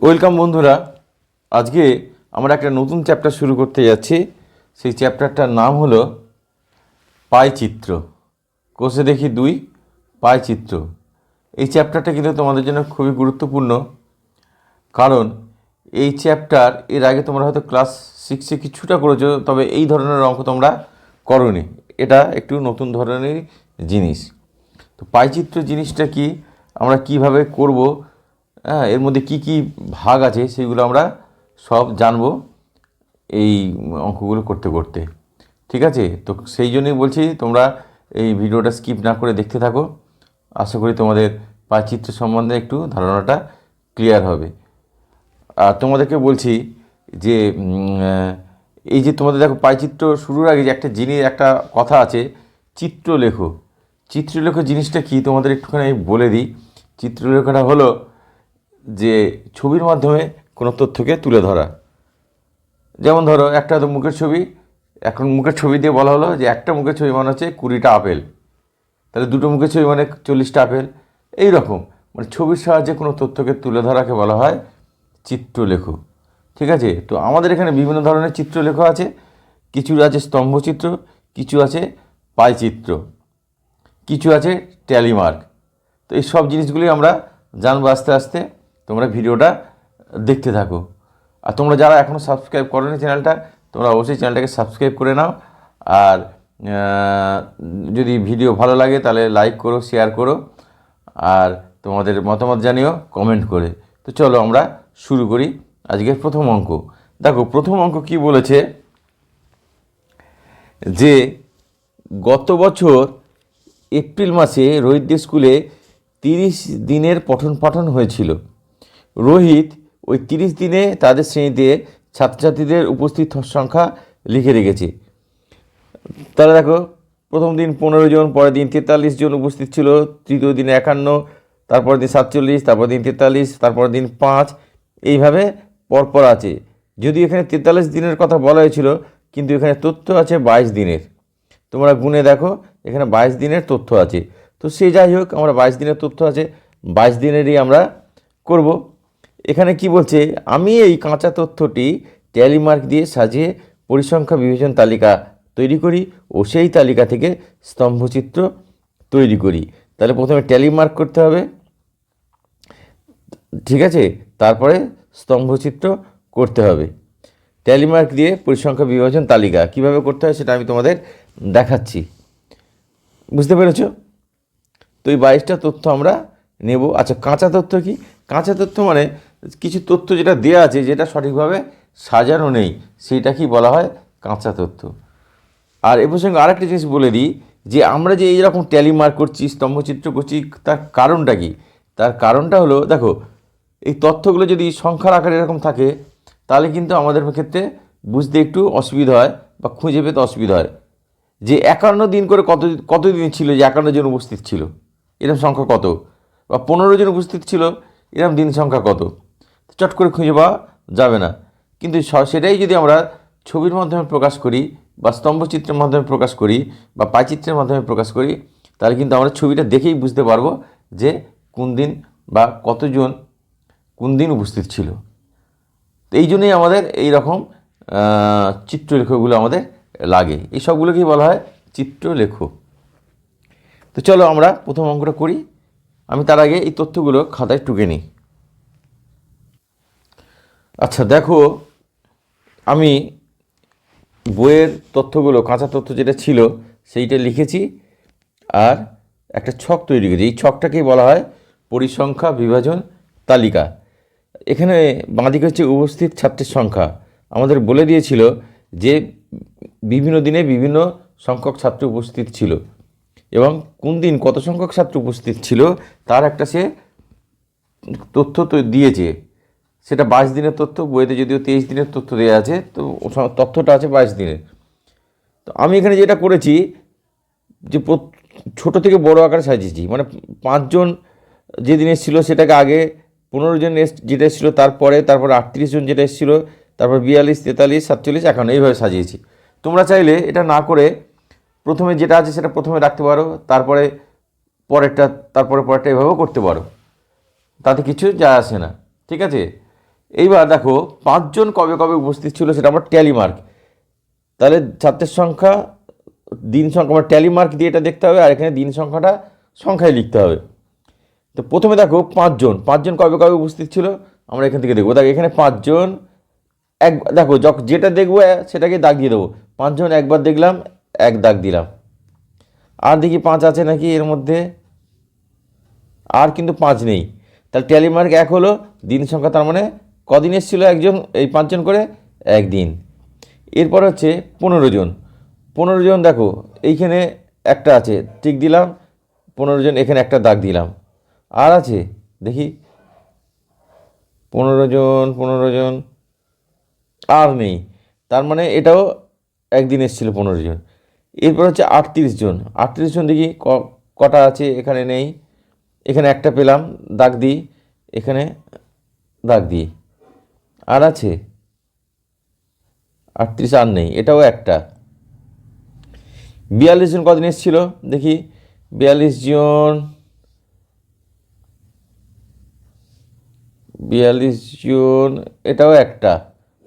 Welcome বন্ধুরা। আজকে আমরা একটা নতুন চ্যাপ্টার শুরু করতে যাচ্ছি। সেই চ্যাপ্টারটার নাম হলো পায়চিত্র কোষে দেখি দুই পায়চিত্র এই চ্যাপ্টারটা কিন্তু তোমাদের জন্য খুবই গুরুত্বপূর্ণ। কারণ এই চ্যাপ্টার এর আগে তোমরা হয়তো ক্লাস সিক্সে কিছুটা করেছ, তবে এই ধরনের অঙ্ক তোমরা করনি। এটা একটু নতুন ধরনের জিনিস। তো পাইচিত্র জিনিসটা কি? আমরা কীভাবে করব? হ্যাঁ এর মধ্যে কি কি ভাগ আছে সেগুলো আমরা সব জানব এই অঙ্কগুলো করতে করতে। ঠিক আছে? তো সেই জন্যই বলছি, তোমরা এই ভিডিওটা স্কিপ না করে দেখতে থাকো। আশা করি তোমাদের পাইচিত্র সম্বন্ধে একটু ধারণাটা ক্লিয়ার হবে। আর তোমাদেরকে বলছি যে এই যে তোমাদের দেখো পাইচিত্র শুরুর আগে যে একটা জিনিস, একটা কথা আছে, চিত্রলেখ। চিত্রলেখ জিনিসটা কি? তোমাদের একটুখানি আমি বলে দিই। চিত্রলেখাটা হলো যে ছবির মাধ্যমে কোনো তথ্যকে তুলে ধরা। যেমন ধরো, একটা তো মুখের ছবি, এখন মুখের ছবি দিয়ে বলা হলো যে একটা মুখের ছবি মানে হচ্ছে কুড়িটা আপেল। তাহলে দুটো মুখের ছবি মানে চল্লিশটা আপেল। এই রকম মানে ছবির সাহায্যে কোনো তথ্যকে তুলে ধরাকে বলা হয় চিত্রলেখ ঠিক আছে? তো আমাদের এখানে বিভিন্ন ধরনের চিত্রলেখ আছে। কিছু আছে স্তম্ভচিত্র, কিছু আছে পাইচিত্র কিছু আছে ট্যালিমার্ক। তো এই সব জিনিসগুলি আমরা জানব আস্তে আস্তে। তোমরা ভিডিওটা দেখতে থাকো। আর তোমরা যারা এখনও সাবস্ক্রাইব করোনি চ্যানেলটা তোমরা অবশ্যই চ্যানেলটাকে সাবস্ক্রাইব করে নাও। আর যদি ভিডিও ভালো লাগে তাহলে লাইক করো শেয়ার করো। আর তোমাদের মতামত জানিও কমেন্ট করে। তো চলো আমরা শুরু করি আজকের প্রথম অঙ্ক। দেখো, প্রথম অঙ্ক কি বলেছে? যে গত বছর এপ্রিল মাসে রোহিতদের স্কুলে তিরিশ দিনের পঠন পাঠন হয়েছিল। রোহিত ওই তিরিশ দিনে তাদের শ্রেণীতে ছাত্রছাত্রীদের উপস্থিত সংখ্যা লিখে রেখেছে। তাহলে দেখো, প্রথম দিন পনেরো জন, পরের দিন তেতাল্লিশ জন উপস্থিত ছিল, তৃতীয় দিন একান্ন তারপর দিন সাতচল্লিশ, তারপর দিন তেতাল্লিশ, তারপর দিন পাঁচ, এইভাবে পরপর আছে। যদি এখানে তেতাল্লিশ দিনের কথা বলা হয়েছিল, কিন্তু এখানে তথ্য আছে বাইশ দিনের। তোমরা গুনে দেখো, এখানে বাইশ দিনের তথ্য আছে। তো সে যাই হোক, আমরা বাইশ দিনের তথ্য আছে, বাইশ দিনেরই আমরা করব। এখানে কি বলছে? আমি এই কাঁচা তথ্যটি ট্যালিমার্ক দিয়ে সাজিয়ে পরিসংখ্যা বিভাজন তালিকা তৈরি করি ও সেই তালিকা থেকে স্তম্ভচিত্র তৈরি করি। তাহলে প্রথমে ট্যালিমার্ক করতে হবে। ঠিক আছে? তারপরে স্তম্ভচিত্র করতে হবে। ট্যালিমার্ক দিয়ে পরিসংখ্যা বিভাজন তালিকা কীভাবে করতে হয় সেটা আমি তোমাদের দেখাচ্ছি। বুঝতে পেরেছ? তো এই বাইশটা তথ্য আমরা নেব। আচ্ছা কাঁচা তথ্য কি? কাঁচা তথ্য মানে কিছু তথ্য যেটা দেওয়া আছে যেটা সঠিকভাবে সাজানো নেই সেইটা কি বলা হয় কাঁচা তথ্য। আর এ প্রসঙ্গে আরেকটা জিনিস বলে দিই, যে আমরা যে এই রকম ট্যালি মার্ক করছি, স্তম্ভচিত্র করছি, তার কারণটা কি? তার কারণটা হলো, দেখো, এই তথ্যগুলো যদি সংখ্যার আকারে এরকম থাকে, তাহলে কিন্তু আমাদের ক্ষেত্রে বুঝতে একটু অসুবিধা হয় বা খুঁজে পেতে অসুবিধা হয়। যে একান্ন দিন করে কত কত দিন ছিল যে একান্ন জন উপস্থিত ছিল? এরকম সংখ্যা কত? বা পনেরো জন উপস্থিত ছিল এরকম দিন সংখ্যা কত? চট করে খুঁজে পাওয়া যাবে না। কিন্তু সেটাই যদি আমরা ছবির মাধ্যমে প্রকাশ করি বা স্তম্ভচিত্রের মাধ্যমে প্রকাশ করি বা পাইচিত্রের মাধ্যমে প্রকাশ করি তাহলে কিন্তু আমরা ছবিটা দেখেই বুঝতে পারব যে কোন দিন বা কতজন কোন দিন উপস্থিত ছিল। তো এই জন্যই আমাদের এই রকম আহ, চিত্রলেখগুলো আমাদের লাগে। এই সবগুলোকেই বলা হয় চিত্রলেখ। তো চলো আমরা প্রথম অঙ্কটা করি। আমি তার আগে এই তথ্যগুলো খাতায় টুকে নিই। আচ্ছা দেখো, আমি বইয়ের তথ্যগুলো, কাঁচা তথ্য যেটা ছিল, সেইটা লিখেছি, আর একটা ছক তৈরি করেছি। এই ছকটাকেই বলা হয় পরিসংখ্যা বিভাজন তালিকা। এখানে বাঁদিকে হচ্ছে উপস্থিত ছাত্রের সংখ্যা। আমাদের বলে দিয়েছিল যে বিভিন্ন দিনে বিভিন্ন সংখ্যক ছাত্র উপস্থিত ছিল এবং কোন দিন কত সংখ্যক ছাত্র উপস্থিত ছিল, তার একটা সে তথ্য তো দিয়েছে। সেটা বাইশ দিনের তথ্য বইতে যদিও তেইশ দিনের তথ্য দেওয়া আছে, তো তথ্যটা আছে বাইশ দিনের। তো আমি এখানে যেটা করেছি, যে ছোট থেকে বড় আকারে সাজিয়েছি মানে পাঁচজন যেদিন এসেছিল সেটাকে আগে পনেরো জন যেটা এসেছিল তারপরে, তারপর আটত্রিশ জন যেটা এসেছিল, তারপর বিয়াল্লিশ, তেতাল্লিশ, সাতচল্লিশ, এখন এইভাবে সাজিয়েছি। তোমরা চাইলে এটা না করে প্রথমে যেটা আছে সেটা প্রথমে রাখতে পারো, তারপরে পরেরটা তারপরে পরেরটা এভাবেও করতে পারো। তাতে কিছু যায় আসে না, ঠিক আছে? এইবার দেখো, পাঁচজন কবে কবে উপস্থিত ছিল সেটা আমার ট্যালি মার্ক তাহলে ছাত্রের সংখ্যা, দিন সংখ্যা, আমার ট্যালি মার্ক দিয়ে এটা দেখতে হবে, আর এখানে দিন সংখ্যাটা সংখ্যায় লিখতে হবে। তো প্রথমে দেখো, পাঁচজন পাঁচজন কবে কবে উপস্থিত ছিল, আমরা এখান থেকে দেখব। দেখো, এখানে পাঁচজন, এক, দেখো যেটা দেখব সেটাকে দাগ দিয়ে দেবো। পাঁচজন একবার দেখলাম, এক দাগ দিলাম। আর দেখি পাঁচ আছে নাকি এর মধ্যে? আর কিন্তু পাঁচ নেই। তাহলে ট্যালি মার্ক এক হলো, দিন সংখ্যা তার মানে কদিন এসেছিল একজন, এই পাঁচজন করে? একদিন। এরপর হচ্ছে পনেরো জন। পনেরো জন দেখো, এইখানে একটা আছে, টিক দিলাম, পনেরো জন, এখানে একটা দাগ দিলাম। আর আছে, দেখি। পনেরো জন পনেরো জন, আর নেই। তার মানে এটাও একদিন এসেছিল পনেরো জন। এরপর হচ্ছে আটত্রিশ জন। আটত্রিশ জন দেখি কটা আছে, এখানে নেই। এখানে একটা পেলাম, দাগ দিই। এখানে দাগ দিই। আর আছে? আটত্রিশ আর নেই, এটাও একটা। বিয়াল্লিশ জন কদিন এসেছিল? দেখি, বিয়াল্লিশ জন বিয়াল্লিশ জন, এটাও একটা।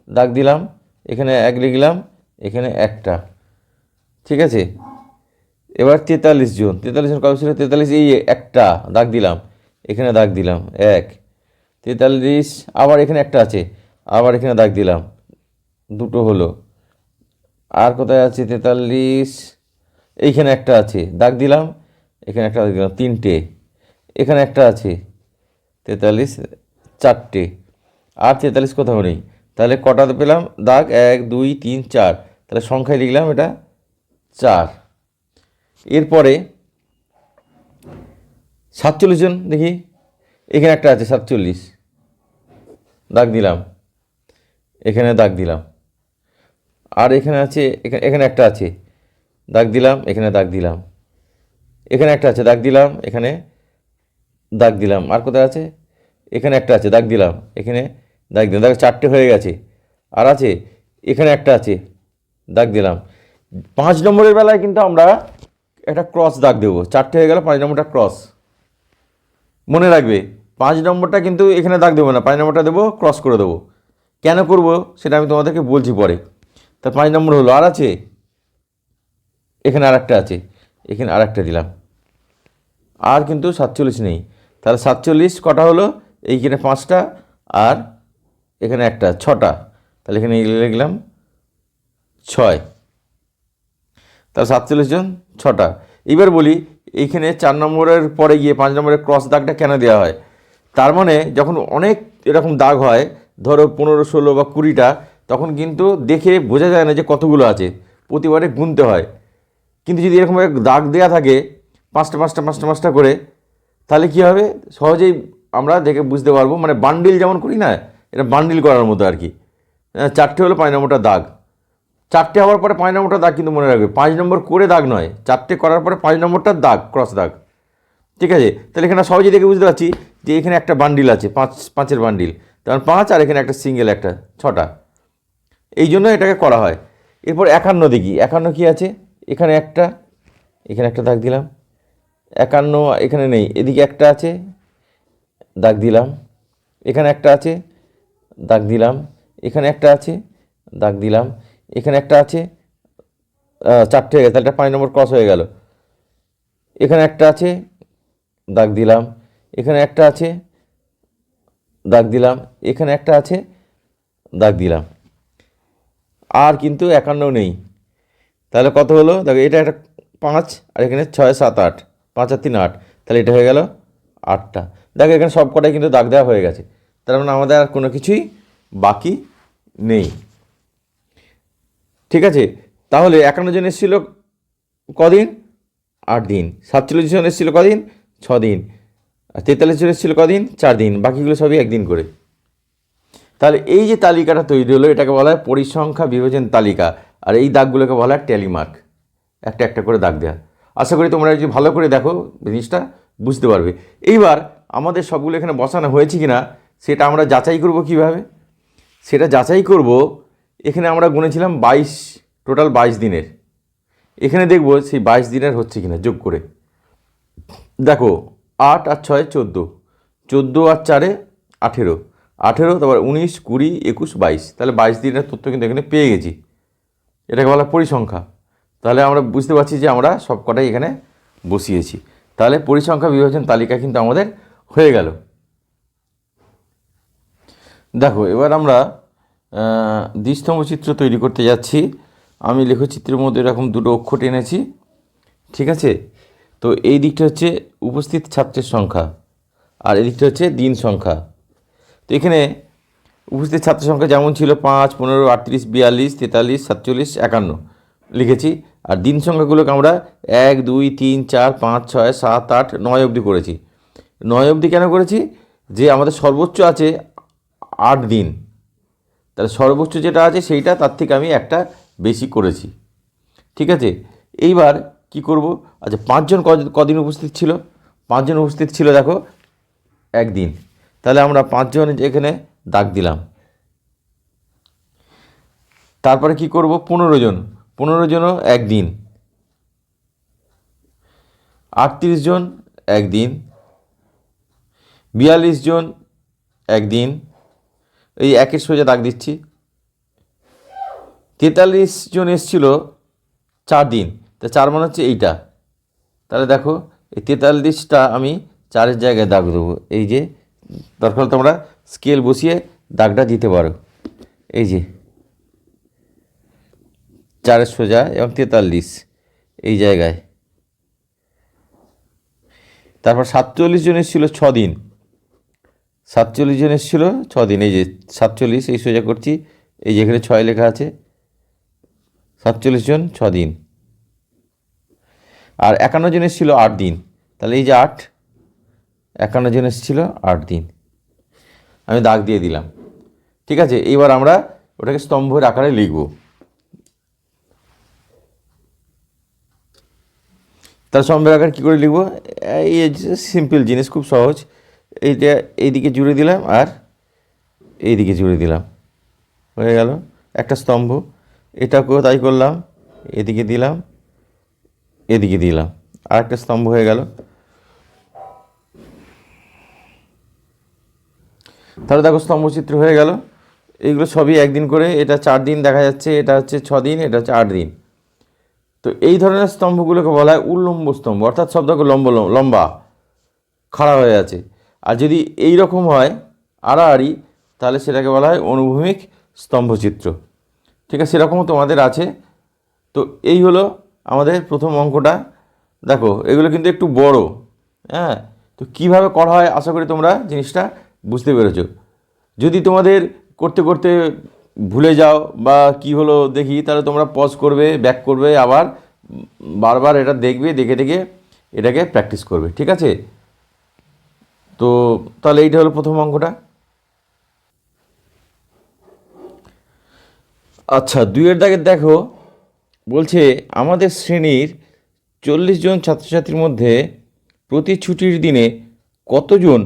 দাগ দিলাম, এখানে এক লিখলাম, এখানে একটা। ঠিক আছে? এবার তেতাল্লিশ জন। তেতাল্লিশ জন কবে ছিল? তেতাল্লিশ, এই একটা, দাগ দিলাম। এখানে দাগ দিলাম, এক। তেতাল্লিশ, আবার এখানে একটা আছে। আবার এখানে দাগ দিলাম। দুটো হলো। আর কোথায় আছে? তেতাল্লিশ। এইখানে একটা আছে। দাগ দিলাম। এখানে একটা দাগ দিলাম। তিনটে। এখানে একটা আছে। তেতাল্লিশ, চারটে। আর তেতাল্লিশ কোথাও নেই। তাহলে কটা পেলাম? দাগ এক, দুই, তিন, চার। তাহলে সংখ্যায় লিখলাম এটা চার। এরপরে সাতচল্লিশ জন দেখি। এখানে একটা আছে, সাতচল্লিশ। দাগ দিলাম। এখানে দাগ দিলাম। আর এখানে আছে এখানে এখানে একটা আছে। দাগ দিলাম, এখানে দাগ দিলাম। এখানে একটা আছে, দাগ দিলাম, এখানে দাগ দিলাম। আর কোথায় আছে? এখানে একটা আছে, দাগ দিলাম, এখানে দাগ দিলাম। দেখো, চারটে হয়ে গেছে। আর আছে, এখানে একটা আছে, দাগ দিলাম। পাঁচ নম্বরের বেলায় কিন্তু আমরা একটা ক্রস দাগ দেবো। চারটে হয়ে গেল, পাঁচ নম্বরটা ক্রস। মনে রাখবে, পাঁচ নম্বরটা কিন্তু এখানে দাগ দেবো না, পাঁচ নম্বরটা দেবো, ক্রস করে দেবো। কেন করব সেটা আমি তোমাদেরকে বলছি পরে। তা পাঁচ নম্বর হলো, আর আছে? এখানে আর একটা আছে। এখানে আর একটা দিলাম। আর কিন্তু সাতচল্লিশ নেই। তাহলে সাতচল্লিশ কটা হলো? এইখানে পাঁচটা আর এখানে একটা, ছটা। তাহলে এখানে লিখলাম ছয়। তাহলে সাতচল্লিশ জন, ছটা। এবার বলি এইখানে চার নম্বরের পরে গিয়ে পাঁচ নম্বরের ক্রস দাগটা কেন দেওয়া হয়? তার মানে যখন অনেক এরকম দাগ হয় ধরো পনেরো, ষোলো বা কুড়িটা, তখন কিন্তু দেখে বোঝা যায় না যে কতগুলো আছে। প্রতিবারে গুনতে হয়। কিন্তু যদি এরকম এক দাগ দেওয়া থাকে, পাঁচটা পাঁচটা পাঁচটা পাঁচটা করে, তাহলে কী হবে? সহজেই আমরা দেখে বুঝতে পারব। মানে বান্ডিল যেমন করি না, এটা বান্ডিল করার মতো আর কি। চারটে হলো পাঁচ নম্বরটা দাগ। চারটে হওয়ার পরে পাঁচ নম্বরটা দাগ কিন্তু মনে রাখবে। পাঁচ নম্বর করে দাগ নয়, চারটে করার পরে পাঁচ নম্বরটা দাগ ক্রস দাগ। ঠিক আছে? তাহলে এখানে সহজে দেখে বুঝতে পারছি যে এখানে একটা বান্ডিল আছে, পাঁচ, পাঁচের বান্ডিল তখন পাঁচ আর এখানে একটা সিঙ্গেল একটা ছটা। এই জন্য এটাকে করা হয়। এরপর একান্ন দেখি একান্ন কি আছে? এখানে একটা এখানে একটা দাগ দিলাম। একান্ন এখানে নেই। এদিকে একটা আছে, দাগ দিলাম। এখানে একটা আছে, দাগ দিলাম। এখানে একটা আছে, দাগ দিলাম। এখানে একটা আছে চারটে হয়ে গেছে। তাহলে পাঁচ নম্বর ক্রস হয়ে গেল। এখানে একটা আছে, দাগ দিলাম। এখানে একটা আছে দাগ দিলাম। এখানে একটা আছে, দাগ দিলাম। আর কিন্তু একান্ন নেই। তাহলে কত হলো? দেখো, এটা একটা পাঁচ, আর এখানে ছয়, সাত, আট। পাঁচ আর তিন, আট। তাহলে এটা হয়ে গেল আটটা। দেখো, এখানে সব কটাই কিন্তু দাগ দেওয়া হয়ে গেছে। তার মানে আমাদের আর কোনো কিছুই বাকি নেই। ঠিক আছে? তাহলে একান্ন জন এসেছিল কদিন? আট দিন। সাতচল্লিশ জন এসেছিল কদিন? ছ দিন আর তেতাল্লিশ জন এসেছিল কদিন? চার দিন। বাকিগুলো সবই একদিন করে। তাহলে এই যে তালিকাটা তৈরি হলো, এটাকে বলা হয় পরিসংখ্যা বিভাজন তালিকা। আর এই দাগগুলোকে বলা হয় ট্যালিমার্ক। একটা একটা করে দাগ দেওয়া আশা করি তোমরা যদি ভালো করে দেখো জিনিসটা, বুঝতে পারবে। এইবার আমাদের সবগুলো এখানে বসানো হয়েছে কি না সেটা আমরা যাচাই করব কীভাবে? সেটা যাচাই করব, এখানে আমরা গুনেছিলাম বাইশ, টোটাল বাইশ দিনের। এখানে দেখব সেই বাইশ দিনের হচ্ছে কিনা, যোগ করে। দেখো আট আর ছয় চোদ্দ। চোদ্দ আর চারে আঠেরো। আঠেরো, তারপর উনিশ, কুড়ি, একুশ, বাইশ। তাহলে বাইশ দিনের তথ্য কিন্তু এখানে পেয়ে গেছি। এটাকে বলা পরিসংখ্যা। তাহলে আমরা বুঝতে পারছি যে আমরা সব কটাই এখানে বসিয়েছি। তাহলে পরিসংখ্যা বিভাজন তালিকা কিন্তু আমাদের হয়ে গেল। দেখো, এবার আমরা দ্বিস্তম্ভ চিত্র তৈরি করতে যাচ্ছি। আমি লেখচিত্রের মধ্যে এরকম দুটো অক্ষর টেনেছি ঠিক আছে? তো এই দিকটা হচ্ছে উপস্থিত ছাত্রের সংখ্যা আর এই দিকটা হচ্ছে দিন সংখ্যা। তো এখানে উপস্থিত ছাত্র সংখ্যা যেমন ছিল পাঁচ, পনেরো, আটত্রিশ, বিয়াল্লিশ, তেতাল্লিশ, সাতচল্লিশ, একান্ন লিখেছি। আর দিন সংখ্যাগুলোকে আমরা এক, দুই, তিন, চার, পাঁচ, ছয়, সাত, আট, নয় অবধি করেছি। নয় অবধি কেন করেছি? যে আমাদের সর্বোচ্চ আছে আট দিন। তাহলে সর্বোচ্চ যেটা আছে সেইটা তার থেকে আমি একটা বেশি করেছি। ঠিক আছে? এইবার কি করব? আচ্ছা পাঁচজন কদিন উপস্থিত ছিল? পাঁচজন উপস্থিত ছিল, দেখো, একদিন। তাহলে আমরা পাঁচজন এখানে দাগ দিলাম। তারপরে কি করব? পনেরো জন। পনেরো জনও একদিন। আটত্রিশ জন একদিন। বিয়াল্লিশ জন একদিন। এই একের সোজা দাগ দিচ্ছি। তেতাল্লিশ জন এসছিল চার দিন। তা চার মানে হচ্ছে এইটা। তাহলে দেখো, এই তেতাল্লিশটা আমি চারের জায়গায় দাগ দেবো। এই যে, দরকার তোমরা স্কেল বসিয়ে দাগটা দিতে পারো। এই যে, চারের সোজা এবং তেতাল্লিশ এই জায়গায়। তারপর সাতচল্লিশ জন এসেছিল ছ দিন। সাতচল্লিশ জন এসেছিল ছ দিন। এই যে সাতচল্লিশ, এই সোজা করছি। এই যে এখানে ছয় লেখা আছে। সাতচল্লিশ জন ছ দিন। আর একান্ন জন ছিল আট দিন। তাহলে এই যে আট, একান্ন জন ছিল আট দিন। আমি দাগ দিয়ে দিলাম। ঠিক আছে, এইবার আমরা ওটাকে স্তম্ভের আকারে লিখব। তার স্তম্ভের আকার কী করে লিখব? এই সিম্পল জিনিস, খুব সহজ। এইটা এইদিকে জুড়ে দিলাম আর এইদিকে জুড়ে দিলাম। হয়ে গেল। একটা স্তম্ভ। এটাকেও তাই করলাম, এদিকে দিলাম। এদিকে দিলাম আর একটা স্তম্ভ হয়ে গেল। তাহলে দেখো স্তম্ভচিত্র হয়ে গেল। এইগুলো সবই একদিন করে, এটা চার দিন দেখা যাচ্ছে, এটা হচ্ছে ছ দিন, এটা হচ্ছে আট দিন। তো এই ধরনের স্তম্ভগুলোকে বলা হয় উল্লম্ব স্তম্ভ, অর্থাৎ সব দেখো লম্ব, লম্বা, খাড়া হয়ে আছে। আর যদি এই রকম হয়, আড়াআড়ি, তাহলে সেটাকে বলা হয় অনুভূমিক স্তম্ভচিত্র। ঠিক আছে, সেরকমও তোমাদের আছে। তো এই হলো আমাদের প্রথম অঙ্কটা, দেখো, এগুলো কিন্তু একটু বড় হ্যাঁ? তো কীভাবে করা হয় আশা করি তোমরা জিনিসটা বুঝতে পেরেছ। যদি তোমাদের করতে করতে ভুলে যাও বা কি হলো দেখি, তাহলে তোমরা পজ করবে ব্যাক করবে, আবার বারবার এটা দেখবে, দেখে দেখে এটাকে প্র্যাকটিস করবে, ঠিক আছে? তো তাহলে এইটা হলো প্রথম অঙ্কটা। আচ্ছা দুইয়ের দাগে দেখো বলছে, আমাদের শ্রেণির চল্লিশ জন ছাত্রছাত্রীর মধ্যে প্রতি ছুটির দিনে কতজন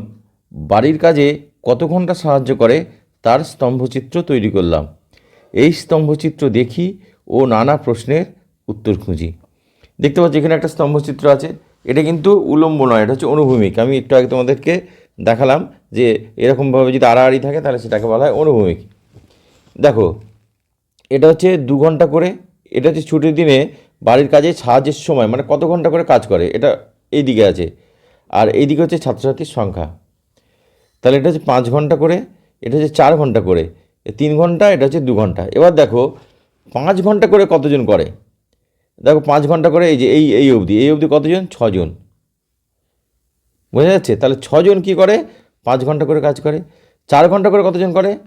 বাড়ির কাজে কত ঘণ্টা সাহায্য করে, তার স্তম্ভচিত্র তৈরি করলাম। এই স্তম্ভচিত্র দেখি ও নানা প্রশ্নের উত্তর খুঁজি। দেখতে পাচ্ছি এখানে একটা স্তম্ভচিত্র আছে। এটা কিন্তু উলম্ব নয়, এটা হচ্ছে অনুভূমিক। আমি একটু আগে তোমাদেরকে দেখালাম যে এরকমভাবে যদি আড়াআড়ি থাকে, তাহলে সেটাকে বলা হয় অনুভূমিক। দেখো, এটা হচ্ছে দু ঘণ্টা করে এটা হচ্ছে ছুটির দিনে বাড়ির কাজে সাহায্যের সময় মানে কত ঘণ্টা করে কাজ করে, এটা এই দিকে আছে। আর এই দিকে হচ্ছে ছাত্রছাত্রীর সংখ্যা। তাহলে এটা হচ্ছে পাঁচ ঘণ্টা করে, এটা হচ্ছে চার ঘণ্টা করে তিন ঘণ্টা, এটা হচ্ছে দু ঘণ্টা। এবার দেখো, পাঁচ ঘণ্টা করে কতজন করে? দেখো, পাঁচ ঘণ্টা করে এই যে এই এই অবধি এই অবধি কতজন? ছজন। বোঝা যাচ্ছে? তাহলে ছজন কি করে? পাঁচ ঘণ্টা করে কাজ করে। চার ঘণ্টা করে কতজন করে?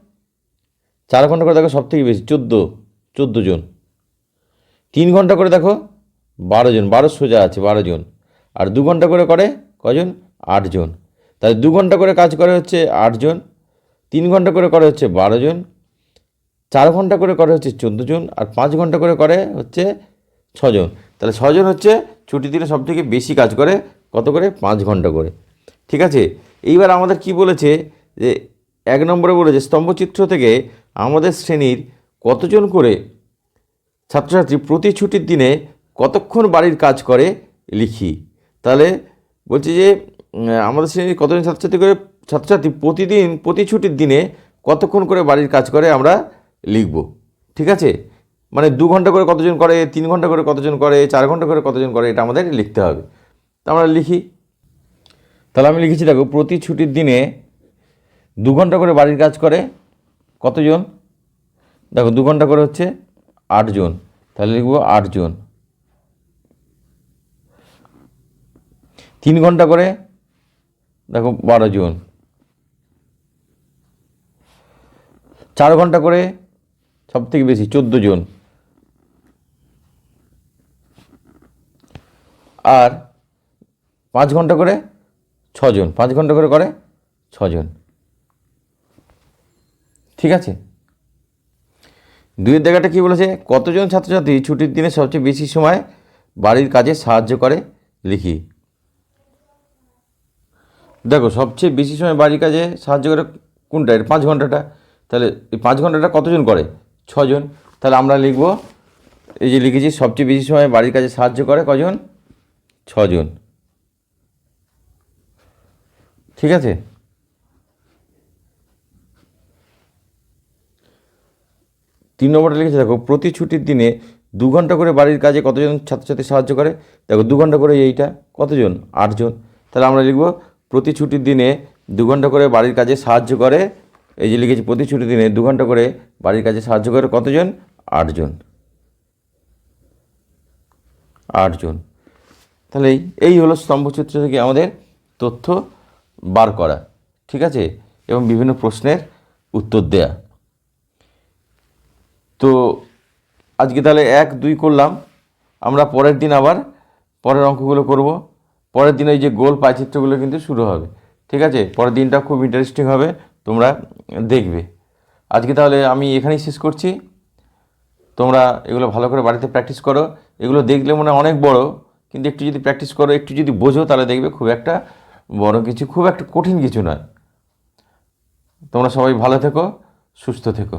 চার ঘণ্টা করে দেখো সব থেকে বেশি, চোদ্দ চোদ্দ জন। তিন ঘণ্টা করে দেখো, বারো জন, বারো সোজা আছে, বারো জন। আর দু ঘণ্টা করে করে কজন? আটজন তাহলে দু ঘণ্টা করে কাজ করে হচ্ছে আটজন তিন ঘণ্টা করে করে হচ্ছে বারো জন, চার ঘণ্টা করে করে হচ্ছে চোদ্দ জন, আর পাঁচ ঘণ্টা করে করে হচ্ছে ছজন তাহলে ছজন হচ্ছে ছুটির দিনে সব থেকে বেশি কাজ করে, কত করে? পাঁচ ঘণ্টা করে। ঠিক আছে? এইবার আমাদের কি বলেছে যে, এক নম্বরে বলেছে স্তম্ভচিত্র থেকে আমাদের শ্রেণির কতজন করে ছাত্রছাত্রী প্রতি ছুটির দিনে কতক্ষণ বাড়ির কাজ করে? লিখি। তাহলে বলছি যে আমাদের শ্রেণির কতজন ছাত্রছাত্রী করে? ছাত্রছাত্রী প্রতিদিন, প্রতি ছুটির দিনে কতক্ষণ করে বাড়ির কাজ করে আমরা লিখব। ঠিক আছে? মানে দু ঘণ্টা করে কতজন করে? তিন ঘণ্টা করে কতজন করে? চার ঘণ্টা করে কতজন করে? এটা আমাদের লিখতে হবে। তা আমরা লিখি। তাহলে আমি লিখেছি, দেখো, প্রতি ছুটির দিনে দু ঘণ্টা করে বাড়ির কাজ করে কতজন? দেখো, দু ঘণ্টা করে হচ্ছে আটজন তাহলে লিখব আটজন তিন ঘণ্টা করে, দেখো বারো জন। চার ঘণ্টা করে সব থেকে বেশি, চোদ্দ জন। আর পাঁচ ঘণ্টা করে ছজন পাঁচ ঘণ্টা করে করে ছজন ঠিক আছে? দুইয়ের জায়গাটা কী বলেছে? কতজন ছাত্রছাত্রী ছুটির দিনে সবচেয়ে বেশি সময় বাড়ির কাজে সাহায্য করে? লিখি। দেখো, সবচেয়ে বেশি সময় বাড়ির কাজে সাহায্য করে কোনটা? এটা পাঁচ ঘন্টাটা। তাহলে এই পাঁচ ঘন্টাটা কতজন করে? ছজন। তাহলে আমরা লিখব, এই যে লিখেছি, সবচেয়ে বেশি সময় বাড়ির কাজে সাহায্য করে কজন? ছজন। ঠিক আছে? তিন নম্বরটা লিখেছে, দেখো, প্রতি ছুটির দিনে দু ঘণ্টা করে বাড়ির কাজে কতজন ছাত্রছাত্রী সাহায্য করে? দেখো, দু ঘণ্টা করে এইটা, কতজন? আটজন তাহলে আমরা লিখব, প্রতি ছুটির দিনে দু ঘণ্টা করে বাড়ির কাজে সাহায্য করে, এই যে লিখেছি, প্রতি ছুটির দিনে দু ঘণ্টা করে বাড়ির কাজে সাহায্য করে কতজন? আটজন আটজন তাহলে এই হলো স্তম্ভচিত্র থেকে আমাদের তথ্য বার করা, ঠিক আছে? এবং বিভিন্ন প্রশ্নের উত্তর দেয়া। তো আজকে তাহলে এক, দুই করলাম। আমরা পরের দিন আবার পরের অঙ্কগুলো করব। পরের দিন ওই যে গোল পাইচিত্রগুলো কিন্তু শুরু হবে। ঠিক আছে? পরের দিনটা খুব ইন্টারেস্টিং হবে। তোমরা দেখবে। আজকে তাহলে আমি এখানেই শেষ করছি। তোমরা এগুলো ভালো করে বাড়িতে প্র্যাকটিস করো। এগুলো দেখলে মনে অনেক বড়, কিন্তু একটু যদি প্র্যাকটিস করো, একটু যদি বোঝো, তাহলে দেখবে খুব একটা বড় কিছু, খুব একটা কঠিন কিছু নয়। তোমরা সবাই ভালো থেকো, সুস্থ থেকো।